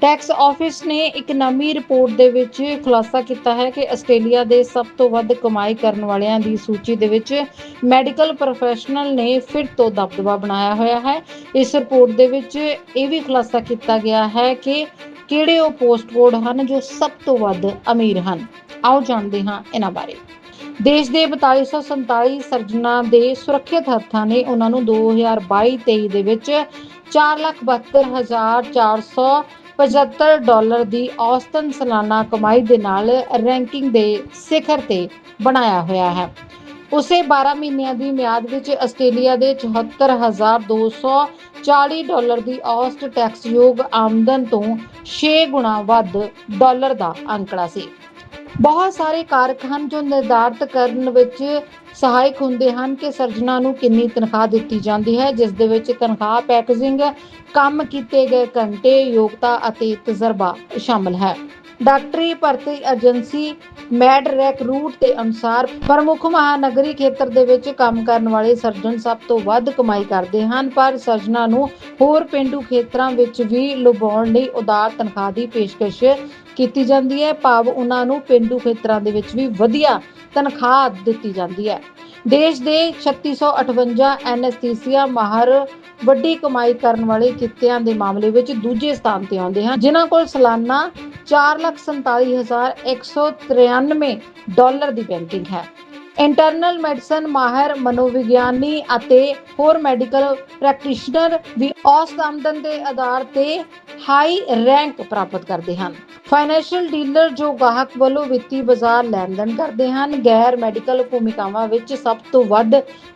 Tax office ਨੇ ਇੱਕ ਨਵੀਂ ਰਿਪੋਰਟ ਦੇ ਵਿੱਚ ਖੁਲਾਸਾ ਕੀਤਾ ਹੈ ਕਿ ਆਸਟ੍ਰੇਲੀਆ ਦੇ ਸਭ ਤੋਂ ਵੱਧ ਕਮਾਈ ਕਰਨ ਵਾਲਿਆਂ ਦੀ ਸੂਚੀ ਦੇ ਵਿੱਚ ਮੈਡੀਕਲ ਪ੍ਰੋਫੈਸ਼ਨਲ ਨੇ ਫਿਰ ਤੋਂ ਦਬਦਬਾ ਬਣਾਇਆ ਹੋਇਆ ਹੈ। ਇਸ ਰਿਪੋਰਟ ਦੇ ਵਿੱਚ ਇਹ ਵੀ ਖੁਲਾਸਾ ਕੀਤਾ ਗਿਆ ਹੈ ਕਿ ਕਿਹੜੇ ਉਹ ਪੋਸਟ ਕੋਡ ਹਨ ਜੋ ਸਭ ਤੋਂ ਵੱਧ ਅਮੀਰ ਹਨ। ਆਓ ਜਾਣਦੇ ਹਾਂ ਇਹਨਾਂ ਬਾਰੇ। ਦੇਸ਼ ਦੇ 4247 ਸਰਜਨਾਂ ਦੇ ਸੁਰੱਖਿਅਤ ਹੱਥਾਂ ਨੇ ਉਹਨਾਂ ਨੂੰ 2022-23 ਦੇ ਵਿੱਚ 472475 ਡਾਲਰ ਦੀ ਔਸਤਨ ਸਾਲਾਨਾ ਕਮਾਈ ਦੇ ਨਾਲ ਰੈਂਕਿੰਗ ਦੇ ਸਿਖਰ ਤੇ ਬਣਾਇਆ ਹੋਇਆ ਹੈ। ਉਸੇ 12 ਮਹੀਨਿਆਂ ਦੀ ਮਿਆਦ ਵਿੱਚ ਆਸਟ੍ਰੇਲੀਆ ਦੇ 74240 ਡਾਲਰ ਦੀ ਔਸਤ ਟੈਕਸਯੋਗ ਆਮਦਨ ਤੋਂ 6 ਗੁਣਾ ਵੱਧ ਡਾਲਰ ਦਾ ਅੰਕੜਾ ਸੀ। ਬਹੁਤ ਸਾਰੇ ਕਾਰਕ ਹਨ ਜੋ ਨਿਰਧਾਰਤ ਕਰਨ ਵਿੱਚ ਸਹਾਇਕ ਹੁੰਦੇ ਹਨ ਕਿ ਸਰਜਨਾਂ ਨੂੰ ਕਿੰਨੀ ਤਨਖਾਹ ਦਿੱਤੀ ਜਾਂਦੀ ਹੈ, ਜਿਸ ਦੇ ਵਿੱਚ ਤਨਖਾਹ ਪੈਕੇਜਿੰਗ, ਕੰਮ ਕੀਤੇ ਗਏ ਘੰਟੇ, ਯੋਗਤਾ ਅਤੇ ਤਜਰਬਾ ਸ਼ਾਮਲ ਹੈ। ਡਾਕਟਰੀ ਭਰਤੀ ਏਜੰਸੀ ਮੈਡਰੈਕ ਰੂਟ ਦੇ ਅਨੁਸਾਰ ਪ੍ਰਮੁੱਖ ਮਹਾਨਗਰੀ ਖੇਤਰ ਦੇ ਵਿੱਚ ਕੰਮ ਕਰਨ ਵਾਲੇ ਸਰਜਨ ਸਭ ਤੋਂ ਵੱਧ ਕਮਾਈ ਕਰਦੇ ਹਨ, ਪਰ ਸਰਜਨਾਂ ਨੂੰ ਹੋਰ ਪਿੰਡੂ ਖੇਤਰਾਂ ਵਿੱਚ ਵੀ ਲੁਭਾਉਣ ਲਈ ਉਦਾਰ ਤਨਖਾਹ ਦੀ ਪੇਸ਼ਕਸ਼ ਕੀਤੀ ਜਾਂਦੀ ਹੈ। ਭਾਵ ਉਹਨਾਂ ਨੂੰ ਪਿੰਡੂ ਖੇਤਰਾਂ ਦੇ ਵਿੱਚ ਵੀ ਵਧੀਆ ਤਨਖਾਹ ਦਿੱਤੀ ਜਾਂਦੀ ਹੈ। ਦੇਸ਼ ਦੇ 3658 ਐਨਐਸਥੀਸੀਆ ਮਾਹਰ ਵੱਡੀ ਕਮਾਈ ਕਰਨ ਵਾਲੇ ਕਿੱਤਿਆਂ ਦੇ ਮਾਮਲੇ ਵਿੱਚ ਦੂਜੇ ਸਥਾਨ ਤੇ ਆਉਂਦੇ ਹਨ, ਜਿਨ੍ਹਾਂ ਕੋਲ ਸਾਲਾਨਾ 447193 ਡਾਲਰ ਦੀ ਬੈਂਕਿੰਗ ਹੈ। ਇੰਟਰਨਲ ਮੈਡੀਸਨ, ਮਾਹਰ, ਮਨੋਵਿਗਿਆਨੀ ਅਤੇ ਹੋਰ ਮੈਡੀਕਲ ਪ੍ਰੈਕਟੀਸ਼ਨਰ ਵੀ ਔਸਤ ਆਮਦਨ ਦੇ ਆਧਾਰ ਤੇ ਹਾਈ ਰੈਂਕ ਪ੍ਰਾਪਤ ਕਰਦੇ ਹਨ। ਫਾਈਨੈਂਸ਼ੀਅਲ ਡੀਲਰ ਜੋ ਗਾਹਕ ਵੱਲੋਂ ਵਿੱਤੀ ਬਾਜ਼ਾਰ ਲੈਣ-ਦੇਣ ਕਰਦੇ ਹਨ, ਗੈਰ ਮੈਡੀਕਲ ਭੂਮਿਕਾਵਾਂ ਵਿੱਚ ਸਭ ਤੋਂ ਵੱਧ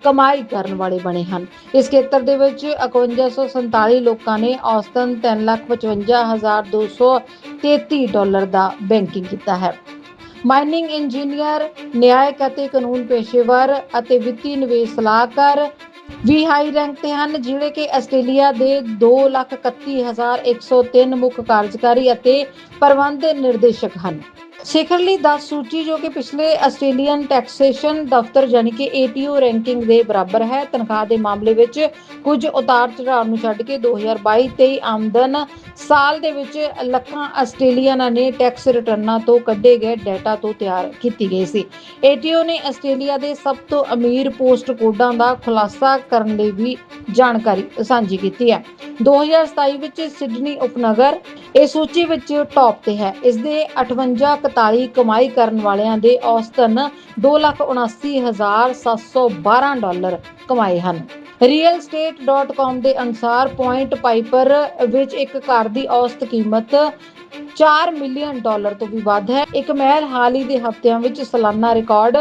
ਕਮਾਈ ਕਰਨ ਵਾਲੇ ਬਣੇ ਹਨ। ਇਸ ਖੇਤਰ ਦੇ ਵਿੱਚ 5147 ਲੋਕਾਂ ਨੇ ਔਸਤਨ 355233 ਡਾਲਰ ਦਾ ਬੈਂਕਿੰਗ ਕੀਤਾ ਹੈ। ਮਾਈਨਿੰਗ ਇੰਜੀਨੀਅਰ, ਨਿਆਇਕ ਅਤੇ ਕਾਨੂੰਨ ਪੇਸ਼ੇਵਰ ਅਤੇ ਵਿੱਤੀ ਨਿਵੇਸ਼ ਸਲਾਹਕਾਰ ਵੀ ਹਾਈ ਰੈਂਕ ਤੇ ਹਨ, ਜਿਹੜੇ ਕਿ ਆਸਟ੍ਰੇਲੀਆ ਦੇ 231103 ਮੁੱਖ ਕਾਰਜਕਾਰੀ ਅਤੇ ਪ੍ਰਬੰਧ ਨਿਰਦੇਸ਼ਕ ਹਨ। ਸਿਖਰ ਲਈ 10 ਸੂਚੀ ਜੋ ਕਿ ਪਿਛਲੇ ਆਸਟ੍ਰੇਲੀਅਨ ਟੈਕਸੇਸ਼ਨ ਦਫ਼ਤਰ ਯਾਨੀ ਕਿ ATO ਰੈਂਕਿੰਗ ਦੇ ਬਰਾਬਰ ਹੈ, ਤਨਖਾਹ ਦੇ ਮਾਮਲੇ ਵਿੱਚ ਕੁਝ ਉਤਾਰ ਚੜਾਅ ਨੂੰ ਛੱਡ ਕੇ 2022-23 ਆਮਦਨ ਸਾਲ ਦੇ ਵਿੱਚ ਲੱਖਾਂ ਆਸਟ੍ਰੇਲੀਅਨਾਂ ਨੇ ਟੈਕਸ ਰਿਟਰਨਾਂ ਤੋਂ ਕੱਢੇ ਗਏ, ਡਾਟਾ ਤੋਂ ਤਿਆਰ ਕੀਤੀ ਗਈ ਸੀ। ATO ਨੇ ਆਸਟ੍ਰੇਲੀਆ ਦੇ ਸਭ ਤੋਂ ਅਮੀਰ ਪੋਸਟ ਕੋਡਾਂ ਦਾ ਖੁਲਾਸਾ ਕਰਨ ਲਈ ਵੀ ਜਾਣਕਾਰੀ ਸਾਂਝੀ ਕੀਤੀ ਹੈ। 2027 ਵਿੱਚ ਸਿਡਨੀ ਉਪਨਗਰ, ਇਹ ਸੂਚੀ ਵਿੱਚ ਟੌਪ ਤੇ ਹੈ। ਇਸ ਦੇ 58 41 ਕਮਾਈ ਕਰਨ ਵਾਲਿਆਂ ਦੇ ਔਸਤਨ 279712 ਡਾਲਰ ਕਮਾਏ ਹਨ। realestate.com ਦੇ ਅਨੁਸਾਰ ਪੁਆਇੰਟ ਪਾਈਪਰ ਵਿੱਚ ਇੱਕ ਘਰ ਦੀ ਔਸਤ ਕੀਮਤ 4 ਮਿਲੀਅਨ ਡਾਲਰ ਤੋਂ ਵੀ ਵੱਧ ਹੈ। ਇੱਕ ਮਹਿਲ ਹਾਲ ਹੀ ਦੇ ਹਫ਼ਤਿਆਂ ਵਿੱਚ ਸਾਲਾਨਾ ਰਿਕਾਰਡ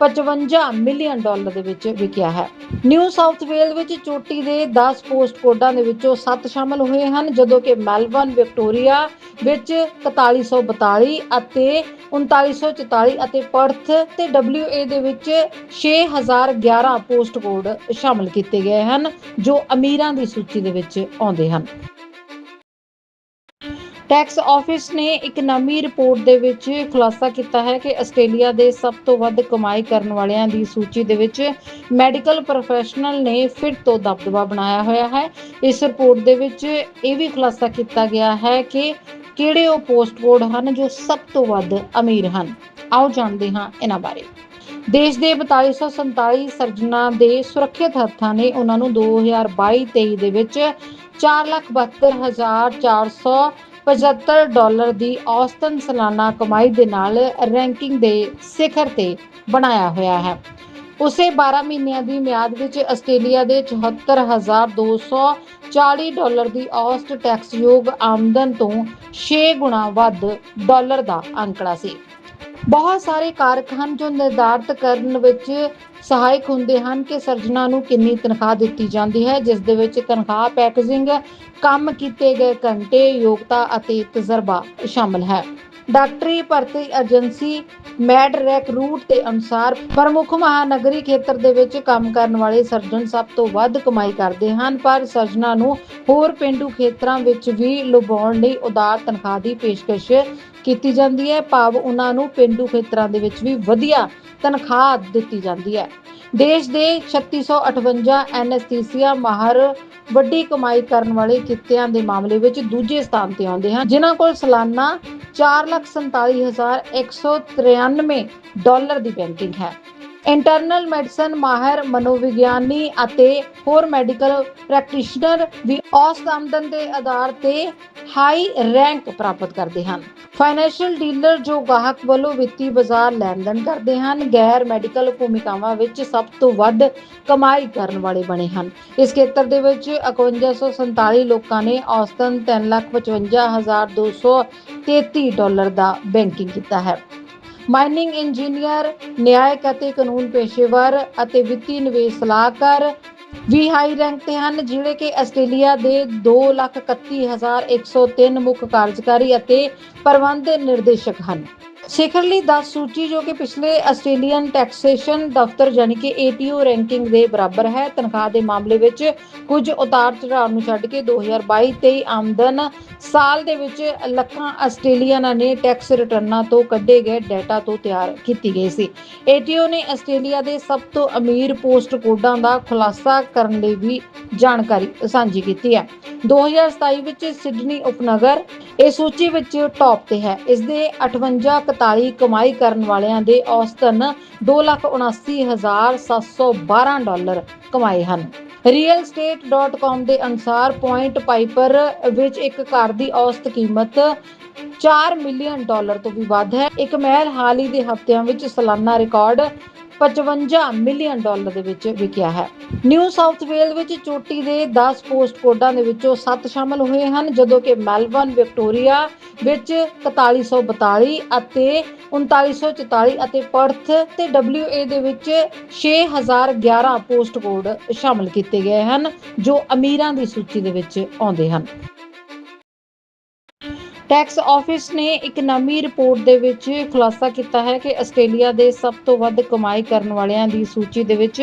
55 ਮਿਲੀਅਨ ਡਾਲਰ ਦੇ ਵਿੱਚ ਵਿਕਿਆ ਹੈ। ਨਿਊ ਸਾਊਥ ਵੇਲ ਵਿੱਚ ਚੋਟੀ ਦੇ 10 ਪੋਸਟ ਕੋਡਾਂ ਦੇ ਵਿੱਚੋਂ 7 ਸ਼ਾਮਲ ਹੋਏ ਹਨ, ਜਦੋਂ ਕਿ ਮੈਲਬਨ ਵਿਕਟੋਰੀਆ ਵਿੱਚ 4142 ਅਤੇ 3944 ਅਤੇ ਪਰਥ ਤੇ WA ਦੇ ਵਿੱਚ 6011 ਪੋਸਟ ਕੋਡ ਸ਼ਾਮਲ ਕੀਤੇ ਗਏ ਹਨ, ਜੋ ਅਮੀਰਾਂ ਦੀ ਸੂਚੀ ਦੇ ਵਿੱਚ ਆਉਂਦੇ ਹਨ। ਟੈਕਸ ਆਫਿਸ ਨੇ ਇੱਕ ਨਵੀਂ ਰਿਪੋਰਟ ਦੇ ਵਿੱਚ ਖੁਲਾਸਾ ਕੀਤਾ ਹੈ ਕਿ ਆਸਟ੍ਰੇਲੀਆ ਦੇ ਸਭ ਤੋਂ ਵੱਧ ਕਮਾਈ ਕਰਨ ਵਾਲਿਆਂ ਦੀ ਸੂਚੀ ਦੇ ਵਿੱਚ ਮੈਡੀਕਲ ਪ੍ਰੋਫੈਸ਼ਨਲ ਨੇ ਫਿਰ ਤੋਂ ਦਬਦਬਾ ਬਣਾਇਆ ਹੋਇਆ ਹੈ। ਇਸ ਰਿਪੋਰਟ ਦੇ ਵਿੱਚ ਇਹ ਵੀ ਖੁਲਾਸਾ ਕੀਤਾ ਗਿਆ ਹੈ ਕਿ ਕਿਹੜੇ ਉਹ ਪੋਸਟ ਕੋਡ ਹਨ ਜੋ ਸਭ ਤੋਂ ਵੱਧ ਅਮੀਰ ਹਨ। ਆਓ ਜਾਣਦੇ ਹਾਂ ਇਹਨਾਂ ਬਾਰੇ। ਦੇਸ਼ ਦੇ 4247 ਸਰਜਨਾਂ ਦੇ ਸੁਰੱਖਿਅਤ ਹੱਥਾਂ ਨੇ ਉਹਨਾਂ ਨੂੰ 2022-23 ਦੇ ਵਿੱਚ 472475 ਡਾਲਰ ਦੀ ਔਸਤਨ ਸਾਲਾਨਾ ਕਮਾਈ ਦੇ ਨਾਲ ਰੈਂਕਿੰਗ ਦੇ ਸਿਖਰ ਤੇ ਬਣਾਇਆ ਹੋਇਆ ਹੈ। ਉਸੇ 12 ਮਹੀਨਿਆਂ ਦੀ ਮਿਆਦ ਵਿੱਚ ਆਸਟ੍ਰੇਲੀਆ ਦੇ 74240 ਡਾਲਰ ਦੀ ਔਸਤ ਟੈਕਸਯੋਗ ਆਮਦਨ ਤੋਂ 6 ਗੁਣਾ ਵੱਧ ਡਾਲਰ ਦਾ ਅੰਕੜਾ ਸੀ। ਬਹੁਤ ਸਾਰੇ ਕਾਰਕ ਹਨ ਜੋ ਨਿਰਧਾਰਤ ਕਰਨ ਵਿੱਚ ਸਹਾਇਕ ਹੁੰਦੇ ਹਨ ਕਿ ਸਰਜਨਾਂ ਨੂੰ ਕਿੰਨੀ ਤਨਖਾਹ ਦਿੱਤੀ ਜਾਂਦੀ ਹੈ, ਜਿਸ ਦੇ ਵਿੱਚ ਤਨਖਾਹ, ਪੈਕੇਜਿੰਗ ਕੰਮ ਕੀਤੇ ਗਏ ਘੰਟੇ, ਯੋਗਤਾ ਅਤੇ ਤਜਰਬਾ ਸ਼ਾਮਲ ਹੈ। ਡਾਕਟਰੀ ਭਰਤੀ ਏਜੰਸੀ ਮੈਡਰੈਕ ਰੂਟ ਦੇ ਅਨੁਸਾਰ ਪ੍ਰਮੁੱਖ ਮਹਾਨਗਰੀ ਖੇਤਰ ਦੇ ਵਿੱਚ ਕੰਮ ਕਰਨ ਵਾਲੇ ਸਰਜਨ ਸਭ ਤੋਂ ਵੱਧ ਕਮਾਈ ਕਰਦੇ ਹਨ, ਪਰ ਸਰਜਨਾਂ ਨੂੰ ਹੋਰ ਪਿੰਡੂ ਖੇਤਰਾਂ ਵਿੱਚ ਵੀ ਲੁਭਾਉਣ ਲਈ ਉਦਾਰ ਤਨਖਾਹ ਦੀ ਪੇਸ਼ਕਸ਼ ਕੀਤੀ ਜਾਂਦੀ ਹੈ। ਭਾਵ ਉਹਨਾਂ ਨੂੰ ਪਿੰਡੂ ਖੇਤਰਾਂ ਦੇ ਵਿੱਚ ਵੀ ਵਧੀਆ ਤਨਖਾਹ ਦਿੱਤੀ ਜਾਂਦੀ ਹੈ। ਦੇਸ਼ ਦੇ 3658 ਐਨਐਸਥੀਸੀਆ ਮਾਹਰ ਵੱਡੀ ਕਮਾਈ ਕਰਨ ਵਾਲੇ ਕਿੱਤਿਆਂ ਦੇ ਮਾਮਲੇ ਵਿੱਚ ਦੂਜੇ ਸਥਾਨ ਤੇ ਆਉਂਦੇ ਹਨ, ਜਿਨ੍ਹਾਂ ਕੋਲ ਸਾਲਾਨਾ 447193 ਡਾਲਰ ਦੀ ਬੈਂਕਿੰਗ ਹੈ। ਇੰਟਰਨਲ ਮੈਡੀਸਨ, ਮਾਹਰ, ਮਨੋਵਿਗਿਆਨੀ ਅਤੇ ਹੋਰ ਮੈਡੀਕਲ ਪ੍ਰੈਕਟੀਸ਼ਨਰ ਵੀ ਔਸਤ ਆਮਦਨ ਦੇ ਆਧਾਰ ਤੇ ਹਾਈ ਰੈਂਕ ਪ੍ਰਾਪਤ ਕਰਦੇ ਹਨ। ਫਾਈਨੈਂਸ਼ੀਅਲ ਡੀਲਰ ਜੋ ਗਾਹਕ ਵੱਲੋਂ ਵਿੱਤੀ ਬਾਜ਼ਾਰ ਲੈਣ-ਦੇਣ ਕਰਦੇ ਹਨ, ਗੈਰ ਮੈਡੀਕਲ ਭੂਮਿਕਾਵਾਂ ਵਿੱਚ ਸਭ ਤੋਂ ਵੱਧ ਕਮਾਈ ਕਰਨ ਵਾਲੇ ਬਣੇ ਹਨ। ਇਸ ਖੇਤਰ ਦੇ ਵਿੱਚ 5147 ਲੋਕਾਂ ਨੇ ਔਸਤਨ 355233 ਡਾਲਰ ਦਾ ਬੈਂਕਿੰਗ ਕੀਤਾ ਹੈ। ਮਾਈਨਿੰਗ ਇੰਜੀਨੀਅਰ, ਨਿਆਇਕ ਅਤੇ ਕਾਨੂੰਨ ਪੇਸ਼ੇਵਰ ਅਤੇ ਵਿੱਤੀ ਨਿਵੇਸ਼ ਸਲਾਹਕਾਰ ਵੀ ਹਾਈ ਰੈਂਕ ਤੇ ਹਨ, ਜਿਹੜੇ ਕਿ ਆਸਟ੍ਰੇਲੀਆ ਦੇ 231103 ਮੁੱਖ ਕਾਰਜਕਾਰੀ ਅਤੇ ਪ੍ਰਬੰਧ ਨਿਰਦੇਸ਼ਕ ਹਨ। ਸਿਖਰ ਲਈ 10 ਸੂਚੀ ਜੋ ਕਿ ਪਿਛਲੇ ਆਸਟ੍ਰੇਲੀਅਨ ਟੈਕਸੇਸ਼ਨ ਦਫ਼ਤਰ ਜਾਨੀ ਕਿ ATO ਰੈਂਕਿੰਗ ਦੇ ਬਰਾਬਰ ਹੈ। ਤਨਖਾਹ ਦੇ ਮਾਮਲੇ ਵਿੱਚ ਕੁਝ ਉਤਾਰ ਚੜਾਅ ਨੂੰ ਛੱਡ ਕੇ 2022-23 ਆਮਦਨ ਸਾਲ ਦੇ ਵਿੱਚ ਲੱਖਾਂ ਆਸਟ੍ਰੇਲੀਅਨਾਂ ਨੇ ਟੈਕਸ ਰਿਟਰਨਾਂ ਤੋਂ ਕੱਢੇ ਗਏ, ਡਾਟਾ ਤੋਂ ਤਿਆਰ ਕੀਤੀ ਗਈ ਸੀ। ATO ਨੇ ਆਸਟ੍ਰੇਲੀਆ ਦੇ ਸਭ ਤੋਂ ਅਮੀਰ ਪੋਸਟ ਕੋਡਾਂ ਦਾ ਖੁਲਾਸਾ ਕਰਨ ਲਈ ਵੀ ਜਾਣਕਾਰੀ ਸਾਂਝੀ ਕੀਤੀ ਹੈ। 2027 ਵਿੱਚ ਸਿਡਨੀ ਉਪਨਗਰ, ਇਹ ਸੂਚੀ ਵਿੱਚ ਟੌਪ ਤੇ ਹੈ। ਇਸ ਦੇ 58 41 ਕਮਾਈ ਕਰਨ ਵਾਲਿਆਂ ਦੇ ਔਸਤਨ 279712 ਡਾਲਰ ਕਮਾਏ ਹਨ। realestate.com ਦੇ ਅਨੁਸਾਰ ਪੁਆਇੰਟ ਪਾਈਪਰ ਵਿੱਚ ਇੱਕ ਘਰ ਦੀ ਔਸਤ ਕੀਮਤ 4 ਮਿਲੀਅਨ ਡਾਲਰ ਤੋਂ ਵੀ ਵੱਧ ਹੈ। ਇੱਕ ਮਹਿਲ ਹਾਲ ਹੀ ਦੇ ਹਫ਼ਤਿਆਂ ਵਿੱਚ ਸਾਲਾਨਾ ਰਿਕਾਰਡ 55 ਮਿਲੀਅਨ ਡਾਲਰ ਦੇ ਵਿੱਚ ਵਿਕਿਆ ਹੈ। ਨਿਊ ਸਾਊਥ ਵੇਲ ਵਿੱਚ ਚੋਟੀ ਦੇ 10 ਪੋਸਟ ਕੋਡਾਂ ਦੇ ਵਿੱਚੋਂ 7 ਸ਼ਾਮਲ ਹੋਏ ਹਨ, ਜਦੋਂ ਕਿ ਮੈਲਬਨ ਵਿਕਟੋਰੀਆ ਵਿੱਚ 4142 ਅਤੇ 3944 ਅਤੇ ਪਰਥ ਤੇ WA ਦੇ ਵਿੱਚ 6011 ਪੋਸਟ ਕੋਡ ਸ਼ਾਮਲ ਕੀਤੇ ਗਏ ਹਨ, ਜੋ ਅਮੀਰਾਂ ਦੀ ਸੂਚੀ ਦੇ ਵਿੱਚ ਆਉਂਦੇ ਹਨ। ਟੈਕਸ ਆਫਿਸ ਨੇ ਇੱਕ ਨਵੀਂ ਰਿਪੋਰਟ ਦੇ ਵਿੱਚ ਖੁਲਾਸਾ ਕੀਤਾ ਹੈ ਕਿ ਆਸਟ੍ਰੇਲੀਆ ਦੇ ਸਭ ਤੋਂ ਵੱਧ ਕਮਾਈ ਕਰਨ ਵਾਲਿਆਂ ਦੀ ਸੂਚੀ ਦੇ ਵਿੱਚ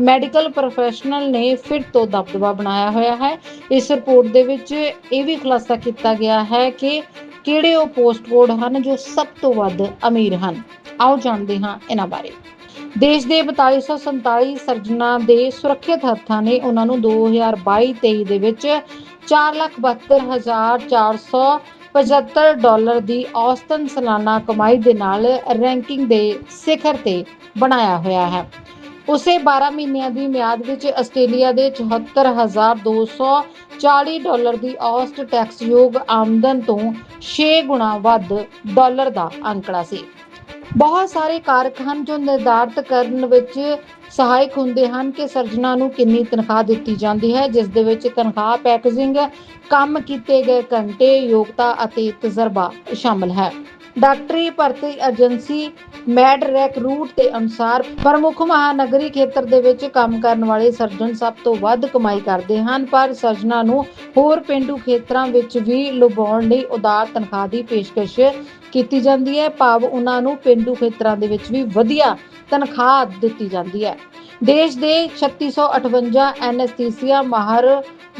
ਮੈਡੀਕਲ ਪ੍ਰੋਫੈਸ਼ਨਲ ਨੇ ਫਿਰ ਤੋਂ ਦਬਦਬਾ ਬਣਾਇਆ ਹੋਇਆ ਹੈ। ਇਸ ਰਿਪੋਰਟ ਦੇ ਵਿੱਚ ਇਹ ਵੀ ਖੁਲਾਸਾ ਕੀਤਾ ਗਿਆ ਹੈ ਕਿ ਕਿਹੜੇ ਉਹ ਪੋਸਟ ਕੋਡ ਹਨ ਜੋ ਸਭ ਤੋਂ ਵੱਧ ਅਮੀਰ ਹਨ। ਆਓ ਜਾਣਦੇ ਹਾਂ ਇਹਨਾਂ ਬਾਰੇ। ਦੇਸ਼ ਦੇ 4247 ਸਰਜਨਾਂ ਦੇ ਸੁਰੱਖਿਅਤ ਹੱਥਾਂ ਨੇ ਉਹਨਾਂ ਨੂੰ 2022-23 ਦੇ ਵਿੱਚ 472475 ਡਾਲਰ ਦੀ ਔਸਤਨ ਸਾਲਾਨਾ ਕਮਾਈ ਦੇ ਨਾਲ ਰੈਂਕਿੰਗ ਦੇ ਸਿਖਰ ਤੇ ਬਣਾਇਆ ਹੋਇਆ ਹੈ। ਉਸੇ 12 ਮਹੀਨਿਆਂ ਦੀ ਮਿਆਦ ਵਿੱਚ ਆਸਟ੍ਰੇਲੀਆ ਦੇ 74240 ਡਾਲਰ ਦੀ ਔਸਤ ਟੈਕਸਯੋਗ ਆਮਦਨ ਤੋਂ 6 ਗੁਣਾ ਵੱਧ ਡਾਲਰ ਦਾ ਅੰਕੜਾ ਸੀ। ਬਹੁਤ ਸਾਰੇ ਕਾਰਕ ਹਨ ਜੋ ਨਿਰਧਾਰਤ ਕਰਨ ਵਿੱਚ ਸਹਾਇਕ ਹੁੰਦੇ ਹਨ ਕਿ ਸਰਜਨਾਂ ਨੂੰ ਕਿੰਨੀ ਤਨਖਾਹ ਦਿੱਤੀ ਜਾਂਦੀ ਹੈ, ਜਿਸ ਦੇ ਵਿੱਚ ਤਨਖਾਹ ਪੈਕੇਜਿੰਗ, ਕੰਮ ਕੀਤੇ ਗਏ ਘੰਟੇ, ਯੋਗਤਾ ਅਤੇ ਤਜਰਬਾ ਸ਼ਾਮਲ ਹੈ। ਡਾਕਟਰੀ ਭਰਤੀ ਏਜੰਸੀ ਮੈਡਰੈਕ ਰੂਟ ਦੇ ਅਨੁਸਾਰ ਪ੍ਰਮੁੱਖ ਮਹਾਨਗਰੀ ਖੇਤਰ ਦੇ ਵਿੱਚ ਕੰਮ ਕਰਨ ਵਾਲੇ ਸਰਜਨ ਸਭ ਤੋਂ ਵੱਧ ਕਮਾਈ ਕਰਦੇ ਹਨ, ਪਰ ਸਰਜਨਾਂ ਨੂੰ ਹੋਰ ਪਿੰਡੂ ਖੇਤਰਾਂ ਵਿੱਚ ਵੀ ਲੁਭਾਉਣ ਲਈ ਉਦਾਰ ਤਨਖਾਹ ਦੀ ਪੇਸ਼ਕਸ਼ ਕੀਤੀ ਜਾਂਦੀ ਹੈ। ਭਾਵ ਉਹਨਾਂ ਨੂੰ ਪਿੰਡੂ ਖੇਤਰਾਂ ਦੇ ਵਿੱਚ ਵੀ ਵਧੀਆ ਤਨਖਾਹ ਦਿੱਤੀ ਜਾਂਦੀ ਹੈ। ਦੇਸ਼ ਦੇ 3658 ਐਨਐਸਥੀਸੀਆ ਮਾਹਰ